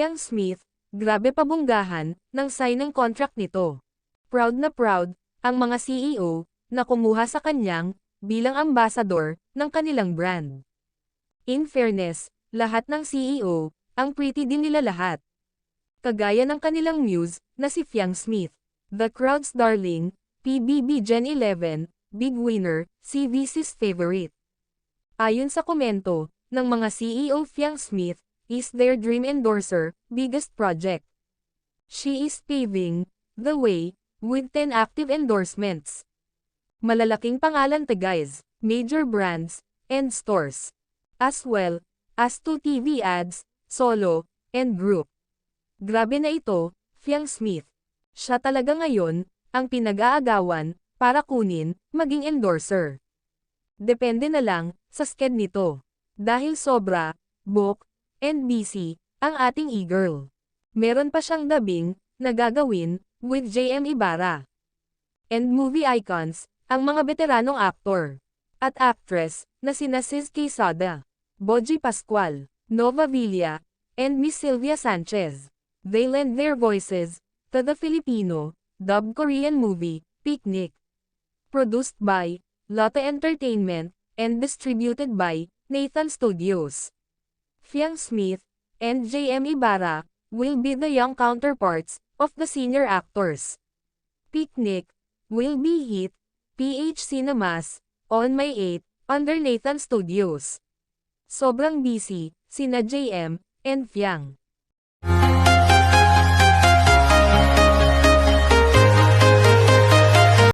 Fiang Smith, grabe pabunggahan, ng sign ng contract nito. Proud na proud, ang mga CEO, na kumuha sa kanyang, bilang ambassador, ng kanilang brand. In fairness, lahat ng CEO, ang pretty din nila lahat. Kagaya ng kanilang muse, na si Fiang Smith. The crowd's darling, PBB Gen 11, big winner, CVC's favorite. Ayon sa komento, ng mga CEO Fiang Smith, is their dream endorser, biggest project. She is paving the way with 10 active endorsements. Malalaking pangalan to guys, major brands, and stores. As well as to TV ads, solo, and group. Grabe na ito, Fiang Smith. Siya talaga ngayon, ang pinag-aagawan, para kunin, maging endorser. Depende na lang, sa sked nito. Dahil sobra, book, busy, ang ating e-girl. Meron pa siyang dabing, na gagawin, with JM Ibarra. And movie icons, ang mga veteranong aktor. At actress, na sina Sis Quesada, Boji Pascual, Nova Villa, and Miss Sylvia Sanchez. They lend their voices, to the Filipino, dubbed Korean movie, Picnic. Produced by, Lotte Entertainment, and distributed by, Nathan Studios. Fiang Smith, and J.M. Ibarra, will be the young counterparts, of the senior actors. Picnic, will be hit, PH Cinemas, on May 8, under Nathan Studios. Sobrang busy, sina JM, and Fiang.